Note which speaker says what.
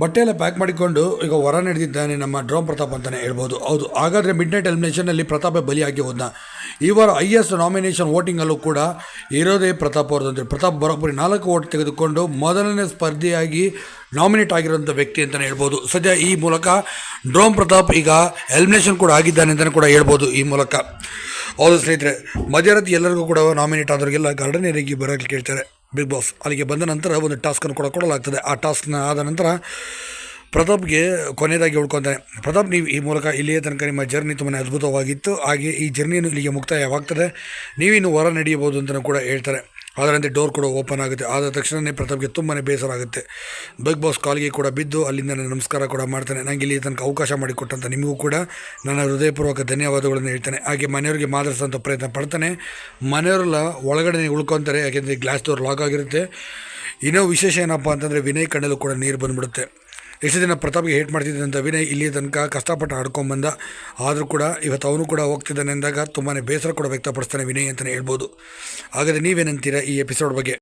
Speaker 1: ಬಟ್ಟೆ ಎಲ್ಲ ಪ್ಯಾಕ್ ಮಾಡಿಕೊಂಡು ಈಗ ಹೊರ ನಡೆದಿದ್ದಾನೆ ನಮ್ಮ ಡ್ರೋಮ್ ಪ್ರತಾಪ್ ಅಂತಲೇ ಹೇಳ್ಬೋದು. ಹೌದು, ಹಾಗಾದರೆ ಮಿಡ್ ನೈಟ್ ಎಲಿಮಿನೇಷನಲ್ಲಿ ಪ್ರತಾಪೇ ಬಲಿಯಾಗಿ ಹೋದ ಈ ವಾರ ಎಸ್ ನಾಮಿನೇಷನ್ ವೋಟಿಂಗಲ್ಲೂ ಕೂಡ ಇರೋದೇ ಪ್ರತಾಪ್ ಅವ್ರದ್ದು ಪ್ರತಾಪ್ ಬರೋಬ್ಬರಿ ನಾಲ್ಕು ಓಟ್ ತೆಗೆದುಕೊಂಡು ಮೊದಲನೇ ಸ್ಪರ್ಧಿಯಾಗಿ ನಾಮಿನೇಟ್ ಆಗಿರುವಂಥ ವ್ಯಕ್ತಿ ಅಂತಲೇ ಹೇಳ್ಬೋದು. ಸದ್ಯ ಈ ಮೂಲಕ ಡ್ರೋಮ್ ಪ್ರತಾಪ್ ಈಗ ಎಲಿಮಿನೇಷನ್ ಕೂಡ ಆಗಿದ್ದಾನೆ ಅಂತಲೇ ಕೂಡ ಹೇಳ್ಬೋದು ಈ ಮೂಲಕ. ಹೌದು ಸ್ನೇಹಿತರೆ, ಮಧ್ಯರಾತ್ರಿ ಎಲ್ಲರಿಗೂ ಕೂಡ ನಾಮಿನೇಟ್ ಆದವರಿಗೆಲ್ಲ ಗಾರ್ಡನ್ ಏರಿಗೆ ಬರೋಕ್ಕೆ ಕೇಳ್ತಾರೆ. ಬಿಗ್ ಬಾಸ್ ಅಲ್ಲಿಗೆ ಬಂದ ನಂತರ ಒಂದು ಟಾಸ್ಕನ್ನು ಕೂಡ ಕೊಡಲಾಗ್ತದೆ. ಆ ಟಾಸ್ಕ್ನ ಆದ ನಂತರ ಪ್ರತಾಪ್ಗೆ ಕೊನೆಯದಾಗಿ ಉಳ್ಕೊತಾನೆ ಪ್ರತಾಪ್, ನೀವು ಈ ಮೂಲಕ ಇಲ್ಲಿಯ ತನಕ ನಿಮ್ಮ ಜರ್ನಿ ತುಂಬಾ ಅದ್ಭುತವಾಗಿತ್ತು. ಹಾಗೆ ಈ ಜರ್ನಿಯನ್ನು ಇಲ್ಲಿಗೆ ಮುಕ್ತಾಯವಾಗ್ತದೆ. ನೀವಿನ್ನು ಹೊರ ನಡೆಯಬಹುದು ಅಂತಲೂ ಕೂಡ ಹೇಳ್ತಾರೆ. ಅದರಂತೆ ಡೋರ್ ಕೂಡ ಓಪನ್ ಆಗುತ್ತೆ. ಆದ ತಕ್ಷಣವೇ ಪ್ರತಾಪ್ಗೆ ತುಂಬಾ ಬೇಸರ ಆಗುತ್ತೆ ಬಿಗ್ ಬಾಸ್ ಕಾಲ್ಗೆ ಕೂಡ ಬಿದ್ದು ಅಲ್ಲಿಂದ ನಾನು ನಮಸ್ಕಾರ ಕೂಡ ಮಾಡ್ತಾನೆ. ನನಗೆ ಇಲ್ಲಿ ತನಕ ಅವಕಾಶ ಮಾಡಿಕೊಟ್ಟಂತ ನಿಮಗೂ ಕೂಡ ನನ್ನ ಹೃದಯಪೂರ್ವಕ ಧನ್ಯವಾದಗಳನ್ನು ಹೇಳ್ತಾನೆ. ಹಾಗೆ ಮನೆಯವರಿಗೆ ಮಾದರಿಸಿದಂಥ ಪ್ರಯತ್ನ ಪಡ್ತಾನೆ. ಮನೆಯವರೆಲ್ಲ ಒಳಗಡೆ ಉಳ್ಕೊತಾರೆ. ಯಾಕೆಂದರೆ ಗ್ಲಾಸ್ ಡೋರ್ ಲಾಕ್ ಆಗಿರುತ್ತೆ. ಇನ್ನೂ ವಿಶೇಷ ಏನಪ್ಪ ಅಂತಂದರೆ ವಿನಯ್ ಕಣ್ಣಲ್ಲೂ ಕೂಡ ನೀರು ಬಂದ್ಬಿಡುತ್ತೆ. ಎಷ್ಟು ದಿನ ಪ್ರತಾಪ್ಗೆ ಹೇಟ್ ಮಾಡ್ತಿದ್ದಂಥ ವಿನಯ್ ಇಲ್ಲಿ ತನಕ ಕಷ್ಟಪಟ್ಟು ಆಡ್ಕೊಂಬಂದ ಆದರೂ ಕೂಡ ಇವತ್ತು ಅವನು ಕೂಡ ಹೋಗ್ತಿದ್ದಾನೆ ಅಂದಾಗ ತುಂಬಾ ಬೇಸರ ಕೂಡ ವ್ಯಕ್ತಪಡಿಸ್ತಾನೆ ವಿನಯ್ ಅಂತಲೇ ಹೇಳ್ಬೋದು. ಹಾಗಾದರೆ ನೀವೇನಂತೀರಾ ಈ ಎಪಿಸೋಡ್ ಬಗ್ಗೆ?